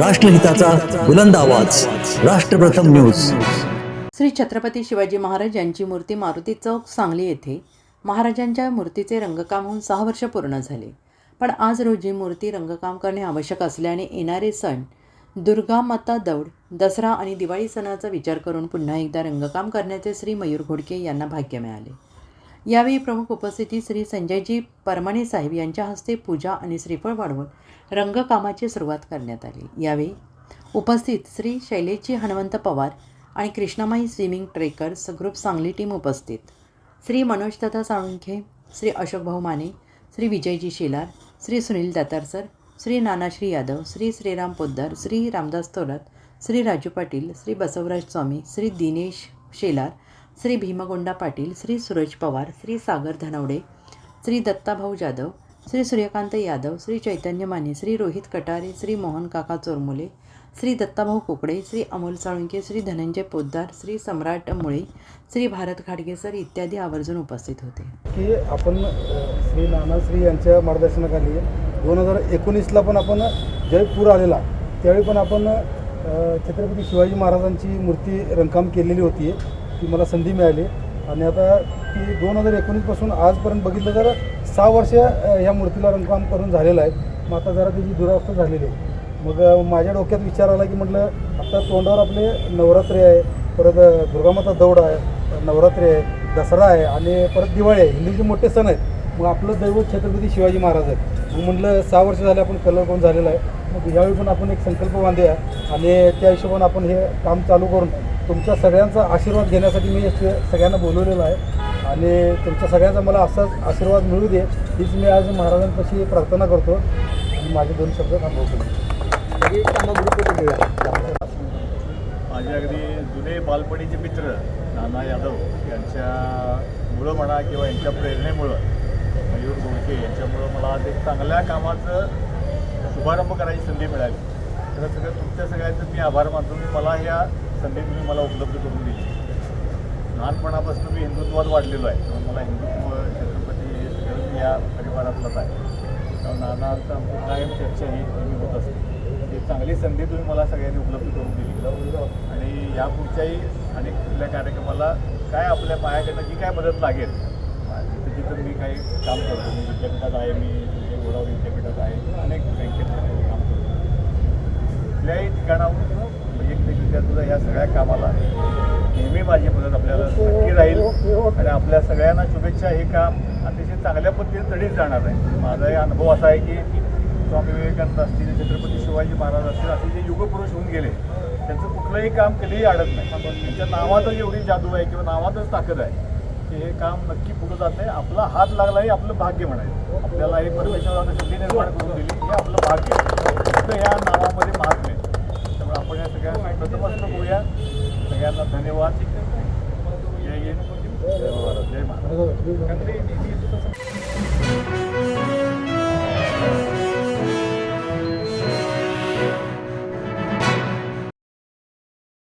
राष्ट्रहिताचा बुलंद आवाज. राष्ट्रप्रथम न्यूज. श्री छत्रपती शिवाजी महाराज यांची मूर्ती मारुती चौक सांगली येथे महाराजांच्या मूर्तीचे रंगकाम होऊन सहा वर्ष पूर्ण झाले. पण आज रोजी मूर्ती रंगकाम करणे आवश्यक असल्याने येणारे सण दुर्गा माता दौड दसरा आणि दिवाळी सणाचा विचार करून पुन्हा एकदा रंगकाम करण्याचे श्री मयूर घोडके यांना भाग्य मिळाले. यावेळी प्रमुख उपस्थिती श्री संजयजी परमाणे साहेब यांच्या हस्ते पूजा आणि श्रीफळ वाढवून रंगकामाची सुरुवात करण्यात आली. यावेळी उपस्थित श्री शैलेशजी हनुमंत पवार आणि Krishnamai swimming trekkers group Sangli team उपस्थित. श्री मनोज दत्ता साळुंखे श्री अशोक भाऊ माने श्री विजयजी शेलार श्री सुनील दातारसर श्री नानाश्री यादव श्री श्रीराम पोद्दार श्री रामदास थोरात श्री राजू पाटील श्री बसवराज स्वामी श्री दिनेश शेलार श्री भीमगोंडा पाटील श्री सूरज पवार श्री सागर धनवडे श्री दत्ताभाऊ जाधव श्री सूर्यकांत यादव श्री चैतन्य माने श्री रोहित कटारे श्री मोहन काका चोरमुले श्री दत्ताभाऊ कोकडे श्री अमोल साळुंके श्री धनंजय पोद्दार श्री सम्राट मुळे श्री भारत घाडगेसर इत्यादी आवर्जून उपस्थित होते. की आपण अ, श्री नानाश्री यांच्या मार्गदर्शनाखाली दोन हजार एकोणीसला पण आपण जयपूर आलेला त्यावेळी पण आपण छत्रपती शिवाजी महाराजांची मूर्ती रंगकाम केलेली होती. ती मला संधी मिळाली. आणि आता ती दोन हजार एकोणीसपासून आजपर्यंत बघितलं तर सहा वर्ष ह्या मूर्तीला रंगकाम करून झालेलं आहे. मग आता जरा त्याची दुरावस्था झालेली आहे. मग माझ्या डोक्यात विचार आला की म्हटलं आता तोंडावर आपले नवरात्री आहे परत दुर्गामाता दौड आहे नवरात्री आहे दसरा आहे आणि परत दिवाळी आहे. हिंदूचे मोठे सण आहेत. मग आपलं दैवत छत्रपती शिवाजी महाराज आहे मग म्हटलं सहा वर्ष झाले आपण कलर करून झालेला आहे. मग यावेळी पण आपण एक संकल्प बांधूया आणि त्या हिशोबाने आपण हे काम चालू करून तुमच्या सगळ्यांचा आशीर्वाद घेण्यासाठी मी सगळ्यांना बोलवलेलं आहे. आणि तुमच्या सगळ्यांचा मला असाच आशीर्वाद मिळू दे हीच मी आज महाराजांपाशी प्रार्थना करतो. आणि माझे दोन शब्द थांबवतो. माझे अगदी जुने बालपणीचे मित्र नाना यादव यांच्या मुळं म्हणा किंवा यांच्या प्रेरणेमुळं मयूर गोडके यांच्यामुळं मला आज एक चांगल्या कामाचं शुभारंभ करायची संधी मिळाली. तर सगळं तुमच्या सगळ्यांचं मी आभार मानतो. की मला ह्या संधी तुम्ही मला उपलब्ध करून दिली. लहानपणापासून मी हिंदुत्वात वाढलेलो आहे. त्यामुळे मला हिंदुत्व छत्रपती या परिवारातलंच आहे. त्यामुळे नानाचा आमची कायम चर्चा ही नेहमी होत असते. ही चांगली संधी तुम्ही मला सगळ्यांनी उपलब्ध करून दिली. आणि या पुढच्याही अनेक कुठल्या कार्यक्रमाला काय आपल्या पायाकडनं जी काय मदत लागेल तिथं जिथं मी काही काम करतो. मी विद्यापीठात आहे मी म्हणजे गोदावरी विद्यापीठात आहे. अनेक बँकेत आहे कुठल्याही ठिकाणाहून म्हणजे वैयक्तिकरित्या तुझं या सगळ्या कामाला नेहमी माझी मदत आपल्याला नक्की राहील. आणि आपल्या सगळ्यांना शुभेच्छा. हे काम अतिशय चांगल्या पद्धतीने तडीच जाणार आहे. माझाही अनुभव असा आहे की स्वामी विवेकानंद असतील छत्रपती शिवाजी महाराज असतील असे जे युगपुरुष होऊन गेले त्यांचं कुठलंही काम कधीही अडत नाही. त्यांच्या नावातच एवढी जादू आहे किंवा नावातच ताकद आहे की हे काम नक्की पुढं जात आहे आपला हात लागला हे आपलं भाग्य म्हणायचं. आपल्याला हे परमेश्वरानं संधी निर्माण करून दिली हे आपलं भाग्य फक्त या नावामध्ये महात्म्य आपण या सगळ्या प्रथमच सगळ्यांना धन्यवाद. जय हिंद. जय जय महाराज.